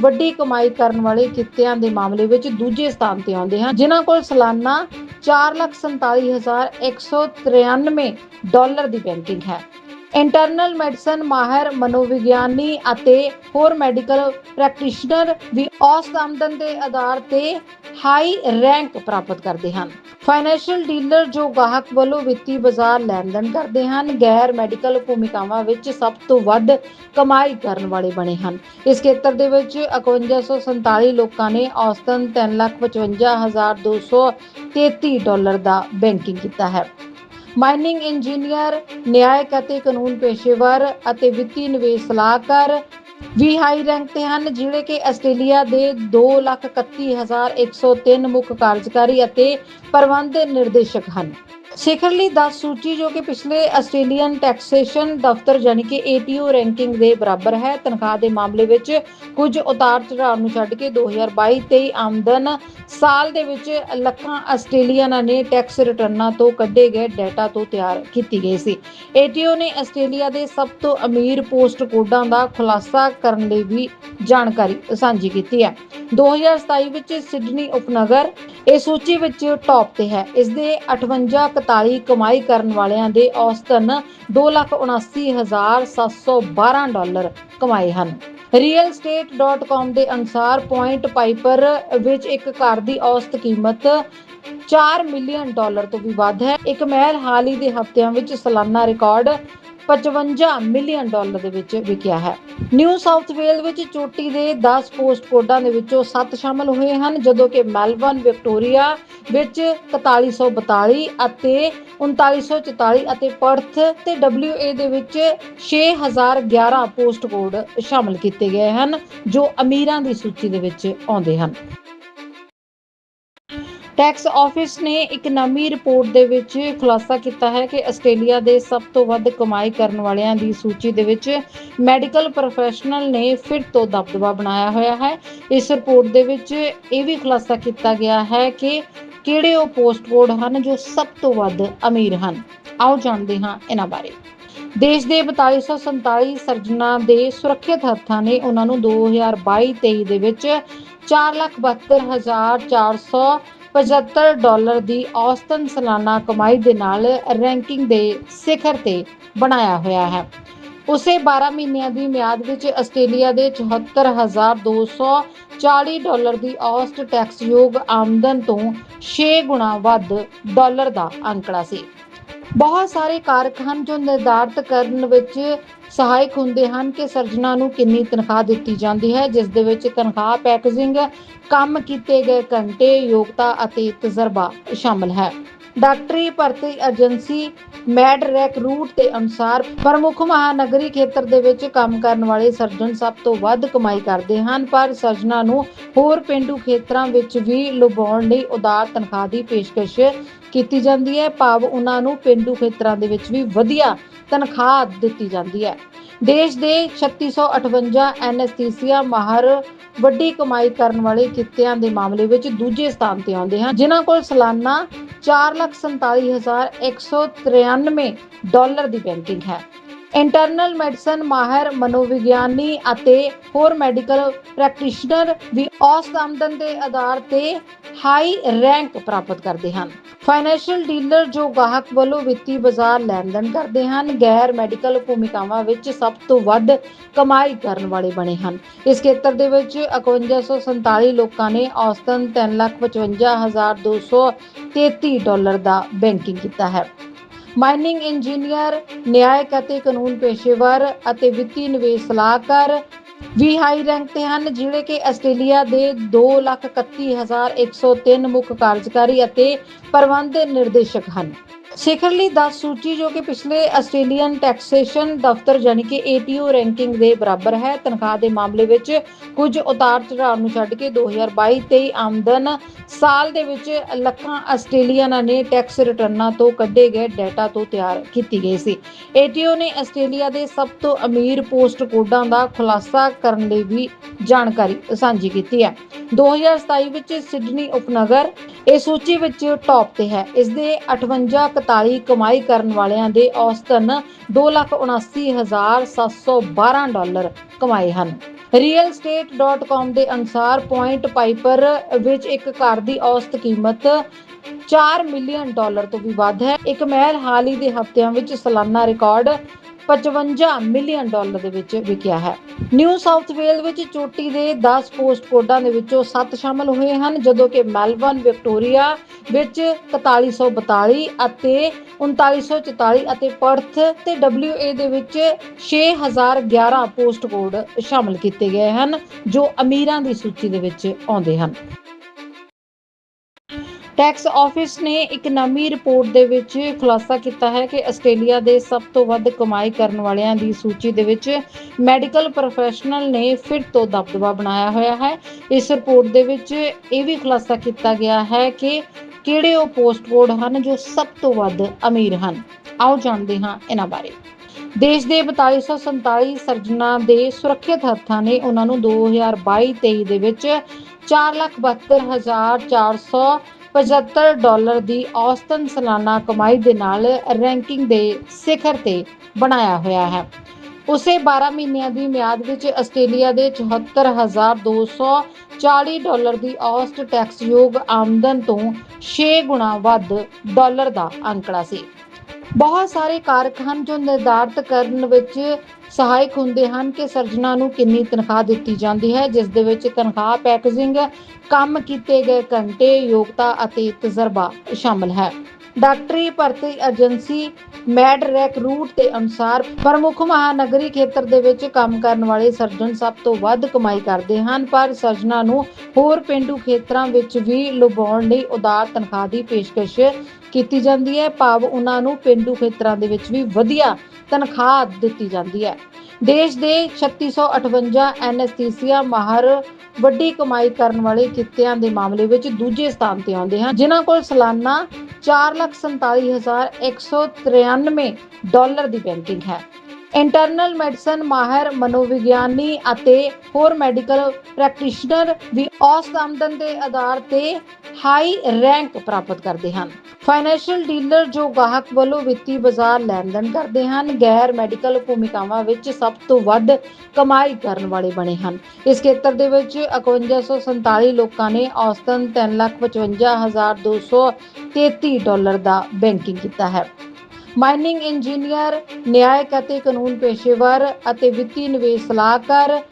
ਵੱਡੀ ਕਮਾਈ ਕਰਨ ਵਾਲੇ ਕਿੱਤਿਆਂ ਦੇ ਮਾਮਲੇ ਵਿੱਚ ਦੂਜੇ ਸਥਾਨ ਤੇ ਆਉਂਦੇ ਹਨ, ਜਿਨ੍ਹਾਂ ਕੋਲ ਸਾਲਾਨਾ 447193 ਡਾਲਰ ਦੀ ਬੈਂਕਿੰਗ ਹੈ। ਇੰਟਰਨਲ ਮੈਡੀਸਨ, ਮਾਹਰ, ਮਨੋਵਿਗਿਆਨੀ ਅਤੇ ਹੋਰ ਮੈਡੀਕਲ ਪ੍ਰੈਕਟੀਸ਼ਨਰ ਵੀ ਔਸਤ ਆਮਦਨ ਦੇ ਆਧਾਰ ਤੇ ਹਾਈ ਰੈਂਕ ਪ੍ਰਾਪਤ ਕਰਦੇ ਹਨ। ਫਾਈਨੈਂਸ਼ੀਅਲ ਡੀਲਰ ਜੋ ਗਾਹਕ ਵੱਲੋਂ ਵਿੱਤੀ ਬਾਜ਼ਾਰ ਲੈਣ-ਦੇਣ ਕਰਦੇ ਹਨ, ਗੈਰ ਮੈਡੀਕਲ ਭੂਮਿਕਾਵਾਂ ਵਿੱਚ ਸਭ ਤੋਂ ਵੱਧ ਕਮਾਈ ਕਰਨ ਵਾਲੇ ਬਣੇ ਹਨ। ਇਸ ਖੇਤਰ ਦੇ ਵਿੱਚ 5147 ਲੋਕਾਂ ਨੇ ਔਸਤਨ 355233 ਡਾਲਰ ਦਾ ਬੈਂਕਿੰਗ ਕੀਤਾ ਹੈ। ਮਾਈਨਿੰਗ ਇੰਜੀਨੀਅਰ, ਨਿਆਇਕ ਅਤੇ ਕਾਨੂੰਨ ਪੇਸ਼ੇਵਰ ਅਤੇ ਵਿੱਤੀ ਨਿਵੇਸ਼ ਸਲਾਹਕਾਰ ਵੀ ਹਾਈ ਰੈਂਕ ਤੇ ਹਨ, ਜਿਹੜੇ ਕਿ ਆਸਟ੍ਰੇਲੀਆ ਦੇ 231103 ਮੁੱਖ ਕਾਰਜਕਾਰੀ ਅਤੇ ਪ੍ਰਬੰਧ ਨਿਰਦੇਸ਼ਕ ਹਨ। ਸਿਖਰਲੀ 10 ਸੂਚੀ ਜੋ ਕਿ ਪਿਛਲੇ ਆਸਟ੍ਰੇਲੀਅਨ ਟੈਕਸੇਸ਼ਨ ਦਫ਼ਤਰ ਜਾਨੀ ਕਿ ATO ਰੈਂਕਿੰਗ ਦੇ ਬਰਾਬਰ ਹੈ, ਤਨਖਾਹ ਦੇ ਮਾਮਲੇ ਵਿੱਚ ਕੁਝ ਉਤਾਰ ਚੜਾਅ ਨੂੰ ਛੱਡ ਕੇ 2022-23 ਆਮਦਨ ਸਾਲ ਦੇ ਵਿੱਚ ਲੱਖਾਂ ਆਸਟ੍ਰੇਲੀਅਨਾਂ ਨੇ ਟੈਕਸ ਰਿਟਰਨਾਂ ਤੋਂ ਕੱਢੇ ਗਏ, ਡਾਟਾ ਤੋਂ ਤਿਆਰ ਕੀਤੀ ਗਈ ਸੀ। ATO ਨੇ ਆਸਟ੍ਰੇਲੀਆ ਦੇ ਸਭ ਤੋਂ ਅਮੀਰ ਪੋਸਟ ਕੋਡਾਂ ਦਾ ਖੁਲਾਸਾ ਕਰਨ ਲਈ ਵੀ ਜਾਣਕਾਰੀ ਸਾਂਝੀ ਕੀਤੀ ਹੈ। 2027 ਵਿੱਚ ਸਿਡਨੀ ਉਪਨਗਰ, ਇਹ ਸੂਚੀ ਵਿੱਚ ਟੌਪ ਤੇ ਹੈ। ਇਸ ਦੇ 58 41 ਕਮਾਈ ਕਰਨ ਵਾਲਿਆਂ ਦੇ ਔਸਤਨ 279712 ਡਾਲਰ ਕਮਾਏ ਹਨ। realestate.com ਦੇ ਅਨੁਸਾਰ ਪੁਆਇੰਟ ਪਾਈਪਰ ਵਿੱਚ ਇੱਕ ਘਰ ਦੀ ਔਸਤ ਕੀਮਤ 4 ਮਿਲੀਅਨ ਡਾਲਰ ਤੋਂ ਵੀ ਵੱਧ ਹੈ। ਇੱਕ ਮਹਿਲ ਹਾਲ ਹੀ ਦੇ ਹਫ਼ਤਿਆਂ ਵਿੱਚ ਸਾਲਾਨਾ ਰਿਕਾਰਡ 55 ਮਿਲੀਅਨ ਡਾਲਰ ਦੇ ਵਿੱਚ ਵਿਕਿਆ ਹੈ। ਨਿਊ ਸਾਊਥ ਵੇਲ ਵਿੱਚ ਚੋਟੀ ਦੇ 10 ਪੋਸਟ ਕੋਡਾਂ ਦੇ ਵਿੱਚੋਂ 7 ਸ਼ਾਮਲ ਹੋਏ ਹਨ, ਜਦੋਂ ਕਿ ਮੈਲਬਨ, ਵਿਕਟੋਰੀਆ ਵਿੱਚ 4142 ਅਤੇ 3944 ਅਤੇ ਪਰਥ ਤੇ WA ਦੇ ਵਿੱਚ 6011 ਪੋਸਟ ਕੋਡ ਸ਼ਾਮਲ ਕੀਤੇ ਗਏ ਹਨ, ਜੋ ਅਮੀਰਾਂ ਦੀ ਸੂਚੀ ਦੇ ਵਿੱਚ ਆਉਂਦੇ ਹਨ। ਟੈਕਸ ਆਫਿਸ ਨੇ ਇੱਕ ਨਵੀਂ ਰਿਪੋਰਟ ਦੇ ਵਿੱਚ ਖੁਲਾਸਾ ਕੀਤਾ ਹੈ ਕਿ ਆਸਟ੍ਰੇਲੀਆ ਦੇ ਸਭ ਤੋਂ ਵੱਧ ਕਮਾਈ ਕਰਨ ਵਾਲਿਆਂ ਦੀ ਸੂਚੀ ਦੇ ਵਿੱਚ ਮੈਡੀਕਲ ਪ੍ਰੋਫੈਸ਼ਨਲ ਨੇ ਫਿਰ ਤੋਂ ਦਬਦਬਾ ਬਣਾਇਆ ਹੋਇਆ ਹੈ। ਇਸ ਰਿਪੋਰਟ ਦੇ ਵਿੱਚ ਇਹ ਵੀ ਖੁਲਾਸਾ ਕੀਤਾ ਗਿਆ ਹੈ ਕਿ ਕਿਹੜੇ ਉਹ ਪੋਸਟ ਕੋਡ ਹਨ ਜੋ ਸਭ ਤੋਂ ਵੱਧ ਅਮੀਰ ਹਨ। ਆਓ ਜਾਣਦੇ ਹਾਂ ਇਹਨਾਂ ਬਾਰੇ। ਦੇਸ਼ ਦੇ 4247 ਸਰਜਨਾਂ ਦੇ ਸੁਰੱਖਿਅਤ ਹੱਥਾਂ ਨੇ ਉਹਨਾਂ ਨੂੰ 2022-23 ਦੇ ਵਿੱਚ 472475 ਡਾਲਰ ਦੀ ਔਸਤਨ ਸਾਲਾਨਾ ਕਮਾਈ ਦੇ ਨਾਲ ਰੈਂਕਿੰਗ ਦੇ ਸਿਖਰ ਤੇ ਬਣਾਇਆ ਹੋਇਆ ਹੈ। ਉਸੇ 12 ਮਹੀਨਿਆਂ ਦੀ ਮਿਆਦ ਵਿੱਚ ਆਸਟ੍ਰੇਲੀਆ ਦੇ 74240 ਡਾਲਰ ਦੀ ਔਸਤ ਟੈਕਸਯੋਗ ਆਮਦਨ ਤੋਂ 6 ਗੁਣਾ ਵੱਧ ਡਾਲਰ ਦਾ ਅੰਕੜਾ ਸੀ। ਬਹੁਤ ਸਾਰੇ ਕਾਰਕ ਹਨ ਜੋ ਨਿਰਧਾਰਤ ਕਰਨ ਵਿੱਚ ਸਹਾਇਕ ਹੁੰਦੇ ਹਨ ਕਿ ਸਰਜਨਾਂ ਨੂੰ ਕਿੰਨੀ ਤਨਖਾਹ ਦਿੱਤੀ ਜਾਂਦੀ ਹੈ, ਜਿਸ ਦੇ ਵਿੱਚ ਤਨਖਾਹ, ਪੈਕੇਜਿੰਗ ਕੰਮ ਕੀਤੇ ਗਏ ਘੰਟੇ, ਯੋਗਤਾ ਅਤੇ ਤਜਰਬਾ ਸ਼ਾਮਲ ਹੈ। ਡਾਕਟਰੀ ਭਰਤੀ ਏਜੰਸੀ ਮੈਡ ਰੈਕਰੂਟ ਦੇ ਅਨੁਸਾਰ ਪ੍ਰਮੁੱਖ ਮਹਾਨਗਰੀ ਖੇਤਰ ਦੇ ਵਿੱਚ ਕੰਮ ਕਰਨ ਵਾਲੇ ਸਰਜਨ ਸਭ ਤੋਂ ਵੱਧ ਕਮਾਈ ਕਰਦੇ ਹਨ, ਪਰ ਸਰਜਨਾਂ ਨੂੰ ਹੋਰ ਪਿੰਡੂ ਖੇਤਰਾਂ ਵਿੱਚ ਵੀ ਲੁਭਾਉਣ ਲਈ ਉਦਾਰ ਤਨਖਾਹ ਦੀ ਪੇਸ਼ਕਸ਼ ਕੀਤੀ ਜਾਂਦੀ ਹੈ। ਭਾਵ ਉਹਨਾਂ ਨੂੰ ਪਿੰਡੂ ਖੇਤਰਾਂ ਦੇ ਵਿੱਚ ਵੀ ਵਧੀਆ ਤਨਖਾਹ ਦਿੱਤੀ ਜਾਂਦੀ ਹੈ। ਦੇਸ਼ ਦੇ 3658 ਐਨਐਸਥੀਸੀਆ ਮਾਹਰ ਵੱਡੀ ਕਮਾਈ ਕਰਨ ਵਾਲੇ ਕਿੱਤਿਆਂ ਦੇ ਮਾਮਲੇ ਵਿੱਚ ਦੂਜੇ ਸਥਾਨ ਤੇ ਆਉਂਦੇ ਹਨ, ਜਿਨ੍ਹਾਂ ਕੋਲ ਸਾਲਾਨਾ 447193 ਡਾਲਰ ਦੀ ਬੈਂਕਿੰਗ ਹੈ। ਇੰਟਰਨਲ ਮੈਡੀਸਨ, ਮਾਹਰ, ਮਨੋਵਿਗਿਆਨੀ ਅਤੇ ਹੋਰ ਮੈਡੀਕਲ ਪ੍ਰੈਕਟੀਸ਼ਨਰ ਵੀ ਔਸਤ ਆਮਦਨ ਦੇ ਆਧਾਰ ਤੇ ਹਾਈ ਰੈਂਕ ਪ੍ਰਾਪਤ ਕਰਦੇ ਹਨ। ਫਾਈਨੈਂਸ਼ੀਅਲ ਡੀਲਰ ਜੋ ਗਾਹਕ ਵੱਲੋਂ ਵਿੱਤੀ ਬਾਜ਼ਾਰ ਲੈਣ-ਦੇਣ ਕਰਦੇ ਹਨ, ਗੈਰ ਮੈਡੀਕਲ ਭੂਮਿਕਾਵਾਂ ਵਿੱਚ ਸਭ ਤੋਂ ਵੱਧ ਕਮਾਈ ਕਰਨ ਵਾਲੇ ਬਣੇ ਹਨ। ਇਸ ਖੇਤਰ ਦੇ ਵਿੱਚ 5147 ਲੋਕਾਂ ਨੇ ਔਸਤਨ 355233 ਡਾਲਰ ਦਾ ਬੈਂਕਿੰਗ ਕੀਤਾ ਹੈ। ਮਾਈਨਿੰਗ ਇੰਜੀਨੀਅਰ, ਨਿਆਇਕ ਅਤੇ ਕਾਨੂੰਨ ਪੇਸ਼ੇਵਰ ਅਤੇ ਵਿੱਤੀ ਨਿਵੇਸ਼ ਸਲਾਹਕਾਰ ਵੀ ਹਾਈ ਰੈਂਕ ਤੇ ਹਨ, ਜਿਹੜੇ ਕਿ ਆਸਟ੍ਰੇਲੀਆ ਦੇ 231103 ਮੁੱਖ ਕਾਰਜਕਾਰੀ ਅਤੇ ਪ੍ਰਬੰਧ ਨਿਰਦੇਸ਼ਕ ਹਨ। ਸਿਖਰਲੀ 10 ਸੂਚੀ ਜੋ ਕਿ ਪਿਛਲੇ ਆਸਟ੍ਰੇਲੀਅਨ ਟੈਕਸੇਸ਼ਨ ਦਫ਼ਤਰ ਜਾਨੀ ਕਿ ATO ਰੈਂਕਿੰਗ ਦੇ ਬਰਾਬਰ ਹੈ, ਤਨਖਾਹ ਦੇ ਮਾਮਲੇ ਵਿੱਚ ਕੁਝ ਉਤਾਰ ਚੜਾਅ ਨੂੰ ਛੱਡ ਕੇ 2022-23 ਆਮਦਨ ਸਾਲ ਦੇ ਵਿੱਚ ਲੱਖਾਂ ਆਸਟ੍ਰੇਲੀਅਨਾਂ ਨੇ ਟੈਕਸ ਰਿਟਰਨਾਂ ਤੋਂ ਕੱਢੇ ਗਏ, ਡਾਟਾ ਤੋਂ ਤਿਆਰ ਕੀਤੀ ਗਈ ਸੀ। ATO ਨੇ ਆਸਟ੍ਰੇਲੀਆ ਦੇ ਸਭ ਤੋਂ ਅਮੀਰ ਪੋਸਟ ਕੋਡਾਂ ਦਾ ਖੁਲਾਸਾ ਕਰਨ ਲਈ ਵੀ ਜਾਣਕਾਰੀ ਸਾਂਝੀ ਕੀਤੀ ਹੈ। 2027 ਵਿੱਚ ਸਿਡਨੀ ਉਪਨਗਰ ਇਹ ਸੂਚੀ ਵਿੱਚ ਟੌਪ ਤੇ ਹੈ। ਇਸ ਦੇ 58 41 ਕਮਾਈ ਕਰਨ ਵਾਲਿਆਂ ਦੇ ਔਸਤਨ 279712 ਡਾਲਰ ਕਮਾਏ ਹਨ। realestate.com ਦੇ ਅਨੁਸਾਰ ਪੁਆਇੰਟ ਪਾਈਪਰ ਵਿੱਚ ਇੱਕ ਘਰ ਦੀ ਔਸਤ ਕੀਮਤ 4 ਮਿਲੀਅਨ ਡਾਲਰ ਤੋਂ ਵੀ ਵੱਧ ਹੈ। ਇੱਕ ਮਹਿਲ ਹਾਲ ਹੀ ਦੇ ਹਫ਼ਤਿਆਂ ਵਿੱਚ ਸਾਲਾਨਾ ਰਿਕਾਰਡ 55 ਮਿਲੀਅਨ ਡਾਲਰ ਦੇ ਵਿੱਚ ਵਿਕਿਆ ਹੈ। ਨਿਊ ਸਾਊਥ ਵੇਲ ਵਿੱਚ ਚੋਟੀ ਦੇ 10 ਪੋਸਟ ਕੋਡਾਂ ਦੇ ਵਿੱਚੋਂ 7 ਸ਼ਾਮਲ ਹੋਏ ਹਨ, ਜਦੋਂ ਕਿ ਮੈਲਬਨ ਵਿਕਟੋਰੀਆ ਵਿੱਚ 4142 ਅਤੇ 3944 ਅਤੇ ਪਰਥ ਤੇ WA ਦੇ ਵਿੱਚ 6011 ਪੋਸਟ ਕੋਡ ਸ਼ਾਮਲ ਕੀਤੇ ਗਏ ਹਨ, ਜੋ ਅਮੀਰਾਂ ਦੀ ਸੂਚੀ ਦੇ ਵਿੱਚ ਆਉਂਦੇ ਹਨ। ਟੈਕਸ ਆਫਿਸ ਨੇ ਇੱਕ ਨਵੀਂ ਰਿਪੋਰਟ ਦੇ ਵਿੱਚ ਖੁਲਾਸਾ ਕੀਤਾ ਹੈ ਕਿ ਆਸਟ੍ਰੇਲੀਆ ਦੇ ਸਭ ਤੋਂ ਵੱਧ ਕਮਾਈ ਕਰਨ ਵਾਲਿਆਂ ਦੀ ਸੂਚੀ ਦੇ ਵਿੱਚ ਮੈਡੀਕਲ ਪ੍ਰੋਫੈਸ਼ਨਲ ਨੇ ਫਿਰ ਤੋਂ ਦਬਦਬਾ ਬਣਾਇਆ ਹੋਇਆ ਹੈ। ਇਸ ਰਿਪੋਰਟ ਦੇ ਵਿੱਚ ਇਹ ਵੀ ਖੁਲਾਸਾ ਕੀਤਾ ਗਿਆ ਹੈ ਕਿ ਕਿਹੜੇ ਉਹ ਪੋਸਟ ਕੋਡ ਹਨ ਜੋ ਸਭ ਤੋਂ ਵੱਧ ਅਮੀਰ ਹਨ। ਆਓ ਜਾਣਦੇ ਹਾਂ ਇਹਨਾਂ ਬਾਰੇ। ਦੇਸ਼ ਦੇ 4247 ਸਰਜਨਾਂ ਦੇ ਸੁਰੱਖਿਅਤ ਹੱਥਾਂ ਨੇ ਉਹਨਾਂ ਨੂੰ 2022-23 ਦੇ ਵਿੱਚ 472475 ਡਾਲਰ ਦੀ ਔਸਤਨ ਸਾਲਾਨਾ ਕਮਾਈ ਦੇ ਨਾਲ ਰੈਂਕਿੰਗ ਦੇ ਸਿਖਰ ਤੇ ਬਣਾਇਆ ਹੋਇਆ ਹੈ। ਉਸੇ 12 ਮਹੀਨਿਆਂ ਦੀ ਮਿਆਦ ਵਿੱਚ ਆਸਟ੍ਰੇਲੀਆ ਦੇ 74240 ਡਾਲਰ ਦੀ ਔਸਤ ਟੈਕਸਯੋਗ ਆਮਦਨ ਤੋਂ 6 ਗੁਣਾ ਵੱਧ ਡਾਲਰ ਦਾ ਅੰਕੜਾ ਸੀ। ਬਹੁਤ ਸਾਰੇ ਕਾਰਕ ਹਨ ਜੋ ਨਿਰਧਾਰਤ ਕਰਨ ਵਿੱਚ ਸਹਾਇਕ ਹੁੰਦੇ ਹਨ ਕਿ ਸਰਜਨਾਂ ਨੂੰ ਕਿੰਨੀ ਤਨਖਾਹ ਦਿੱਤੀ ਜਾਂਦੀ ਹੈ, ਜਿਸ ਦੇ ਵਿੱਚ ਤਨਖਾਹ ਪੈਕੇਜਿੰਗ, ਕੰਮ ਕੀਤੇ ਗਏ ਘੰਟੇ, ਯੋਗਤਾ ਅਤੇ ਤਜਰਬਾ ਸ਼ਾਮਲ ਹੈ। ਡਾਕਟਰੀ ਭਰਤੀ ਏਜੰਸੀ ਮੈਡਰੈਕ ਰੂਟ ਦੇ ਅਨੁਸਾਰ ਪ੍ਰਮੁੱਖ ਮਹਾਨਗਰੀ ਖੇਤਰ ਦੇ ਵਿੱਚ ਕੰਮ ਕਰਨ ਵਾਲੇ ਸਰਜਨ ਸਭ ਤੋਂ ਵੱਧ ਕਮਾਈ ਕਰਦੇ ਹਨ, ਪਰ ਸਰਜਨਾਂ ਨੂੰ ਹੋਰ ਪਿੰਡੂ ਖੇਤਰਾਂ ਵਿੱਚ ਵੀ ਲੁਭਾਉਣ ਲਈ ਉਦਾਰ ਤਨਖਾਹ ਦੀ ਪੇਸ਼ਕਸ਼ ਕੀਤੀ ਜਾਂਦੀ ਹੈ। ਭਾਵ ਉਹਨਾਂ ਨੂੰ ਪਿੰਡੂ ਖੇਤਰਾਂ ਦੇ ਵਿੱਚ ਵੀ ਵਧੀਆ ਤਨਖਾਹ ਦਿੱਤੀ ਜਾਂਦੀ ਹੈ। ਦੇਸ਼ ਦੇ 3658 ਐਨਐਸਥੀਸੀਆ ਮਾਹਰ ਵੱਡੀ ਕਮਾਈ ਕਰਨ ਵਾਲੇ ਕਿੱਤਿਆਂ ਦੇ ਮਾਮਲੇ ਵਿੱਚ ਦੂਜੇ ਸਥਾਨ ਤੇ ਆਉਂਦੇ ਹਨ, ਜਿਨ੍ਹਾਂ ਕੋਲ ਸਾਲਾਨਾ 447193 ਡਾਲਰ ਦੀ ਬੈਂਕਿੰਗ ਹੈ। ਇੰਟਰਨਲ ਮੈਡੀਸਨ ਮਾਹਰ ਮਨੋਵਿਗਿਆਨੀ ਅਤੇ ਹੋਰ ਮੈਡੀਕਲ ਪ੍ਰੈਕਟੀਸ਼ਨਰ ਵੀ ਔਸਤ ਆਮਦਨ ਦੇ ਆਧਾਰ ਤੇ ਹਾਈ ਰੈਂਕ ਪ੍ਰਾਪਤ ਕਰਦੇ ਹਨ। ਫਾਈਨੈਂਸ਼ੀਅਲ ਡੀਲਰ ਜੋ ਗਾਹਕ ਵੱਲੋਂ ਵਿੱਤੀ ਬਾਜ਼ਾਰ ਲੈਣ ਦੇਣ ਕਰਦੇ ਹਨ, ਗੈਰ ਮੈਡੀਕਲ ਭੂਮਿਕਾਵਾਂ ਵਿੱਚ ਸਭ ਤੋਂ ਵੱਧ ਕਮਾਈ ਕਰਨ ਵਾਲੇ ਬਣੇ ਹਨ। ਇਸ ਖੇਤਰ ਦੇ ਵਿੱਚ 5147 ਲੋਕਾਂ ਨੇ ਔਸਤਨ 355233 ਡਾਲਰ ਦਾ ਬੈਂਕਿੰਗ ਕੀਤਾ ਹੈ। ਮਾਈਨਿੰਗ ਇੰਜੀਨੀਅਰ, ਨਿਆਇਕ ਅਤੇ ਕਾਨੂੰਨ ਪੇਸ਼ੇਵਰ ਅਤੇ ਵਿੱਤੀ ਨਿਵੇਸ਼ ਸਲਾਹਕਾਰ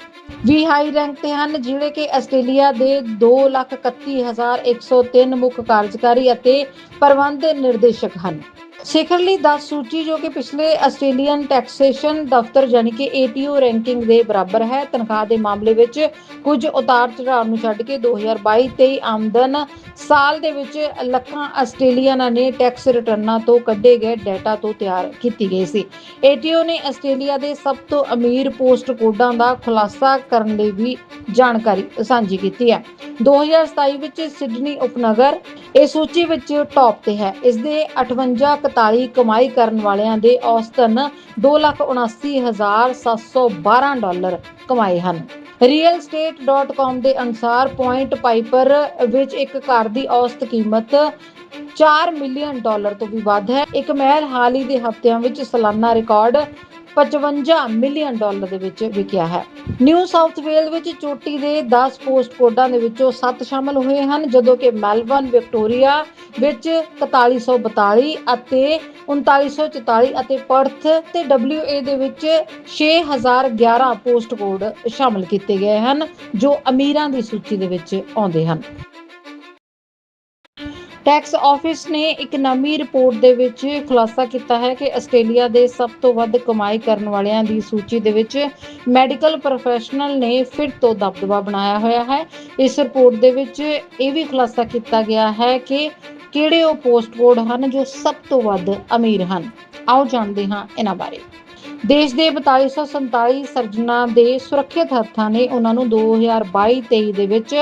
ਵੀ ਹਾਈ ਰੈਂਕ ਤੇ ਹਨ, ਜਿਹੜੇ ਕਿ ਆਸਟ੍ਰੇਲੀਆ ਦੇ 231103 ਮੁੱਖ ਕਾਰਜਕਾਰੀ ਅਤੇ ਪ੍ਰਬੰਧ ਨਿਰਦੇਸ਼ਕ ਹਨ। ਸਿਖਰ ਲਈ 10 ਸੂਚੀ ਜੋ ਕਿ ਪਿਛਲੇ ਆਸਟ੍ਰੇਲੀਅਨ ਟੈਕਸੇਸ਼ਨ ਦਫ਼ਤਰ ਜਾਨੀ ਕਿ ATO ਰੈਂਕਿੰਗ ਦੇ ਬਰਾਬਰ ਹੈ, ਤਨਖਾਹ ਦੇ ਮਾਮਲੇ ਵਿੱਚ ਕੁਝ ਉਤਾਰ ਚੜਾਅ ਨੂੰ ਛੱਡ ਕੇ 2022-23 ਆਮਦਨ ਸਾਲ ਦੇ ਵਿੱਚ ਲੱਖਾਂ ਆਸਟ੍ਰੇਲੀਅਨਾਂ ਨੇ ਟੈਕਸ ਰਿਟਰਨਾਂ ਤੋਂ ਕੱਢੇ ਗਏ ਡਾਟਾ ਤੋਂ ਤਿਆਰ ਕੀਤੀ ਗਈ ਸੀ। ATO ਨੇ ਆਸਟ੍ਰੇਲੀਆ ਦੇ ਸਭ ਤੋਂ ਅਮੀਰ ਪੋਸਟ ਕੋਡਾਂ ਦਾ ਖੁਲਾਸਾ ਕਰਨ ਲਈ ਵੀ ਜਾਣਕਾਰੀ ਸਾਂਝੀ ਕੀਤੀ ਹੈ। 2027 ਵਿੱਚ ਸਿਡਨੀ ਉਪਨਗਰ, ਇਹ ਸੂਚੀ ਵਿੱਚ ਟੌਪ ਤੇ ਹੈ। ਇਸ ਦੇ 58 41 ਕਮਾਈ ਕਰਨ ਵਾਲਿਆਂ ਦੇ ਔਸਤਨ 279712 ਡਾਲਰ ਕਮਾਏ ਹਨ। realestate.com ਦੇ ਅਨੁਸਾਰ ਪੁਆਇੰਟ ਪਾਈਪਰ ਵਿੱਚ ਇੱਕ ਘਰ ਦੀ ਔਸਤ ਕੀਮਤ 4 ਮਿਲੀਅਨ ਡਾਲਰ ਤੋਂ ਵੀ ਵੱਧ ਹੈ। ਇੱਕ ਮਹਿਲ ਹਾਲ ਹੀ ਦੇ ਹਫ਼ਤਿਆਂ ਵਿੱਚ ਸਾਲਾਨਾ ਰਿਕਾਰਡ 55 ਮਿਲੀਅਨ ਡਾਲਰ ਦੇ ਵਿੱਚ ਵਿਕਿਆ ਹੈ। ਨਿਊ ਸਾਊਥ ਵੇਲ ਵਿੱਚ ਚੋਟੀ ਦੇ 10 ਪੋਸਟ ਕੋਡਾਂ ਦੇ ਵਿੱਚੋਂ 7 ਸ਼ਾਮਲ ਹੋਏ ਹਨ, ਜਦੋਂ ਕਿ ਮੈਲਬਨ ਵਿਕਟੋਰੀਆ ਵਿੱਚ 4142 ਅਤੇ 3944 ਅਤੇ ਪਰਥ ਤੇ WA ਦੇ ਵਿੱਚ 6011 ਪੋਸਟ ਕੋਡ ਸ਼ਾਮਲ ਕੀਤੇ ਗਏ ਹਨ, ਜੋ ਅਮੀਰਾਂ ਦੀ ਸੂਚੀ ਦੇ ਵਿੱਚ ਆਉਂਦੇ ਹਨ। ਟੈਕਸ ਆਫਿਸ ਨੇ ਇੱਕ ਨਵੀਂ ਰਿਪੋਰਟ ਦੇ ਵਿੱਚ ਖੁਲਾਸਾ ਕੀਤਾ ਹੈ ਕਿ ਆਸਟ੍ਰੇਲੀਆ ਦੇ ਸਭ ਤੋਂ ਵੱਧ ਕਮਾਈ ਕਰਨ ਵਾਲਿਆਂ ਦੀ ਸੂਚੀ ਦੇ ਵਿੱਚ ਮੈਡੀਕਲ ਪ੍ਰੋਫੈਸ਼ਨਲ ਨੇ ਫਿਰ ਤੋਂ ਦਬਦਬਾ ਬਣਾਇਆ ਹੋਇਆ ਹੈ। ਇਸ ਰਿਪੋਰਟ ਦੇ ਵਿੱਚ ਇਹ ਵੀ ਖੁਲਾਸਾ ਕੀਤਾ ਗਿਆ ਹੈ ਕਿ ਕਿਹੜੇ ਉਹ ਪੋਸਟ ਕੋਡ ਹਨ ਜੋ ਸਭ ਤੋਂ ਵੱਧ ਅਮੀਰ ਹਨ। ਆਓ ਜਾਣਦੇ ਹਾਂ ਇਹਨਾਂ ਬਾਰੇ। ਦੇਸ਼ ਦੇ 4247 ਸਰਜਨਾਂ ਦੇ ਸੁਰੱਖਿਅਤ ਹੱਥਾਂ ਨੇ ਉਹਨਾਂ ਨੂੰ 2022-23 ਦੇ ਵਿੱਚ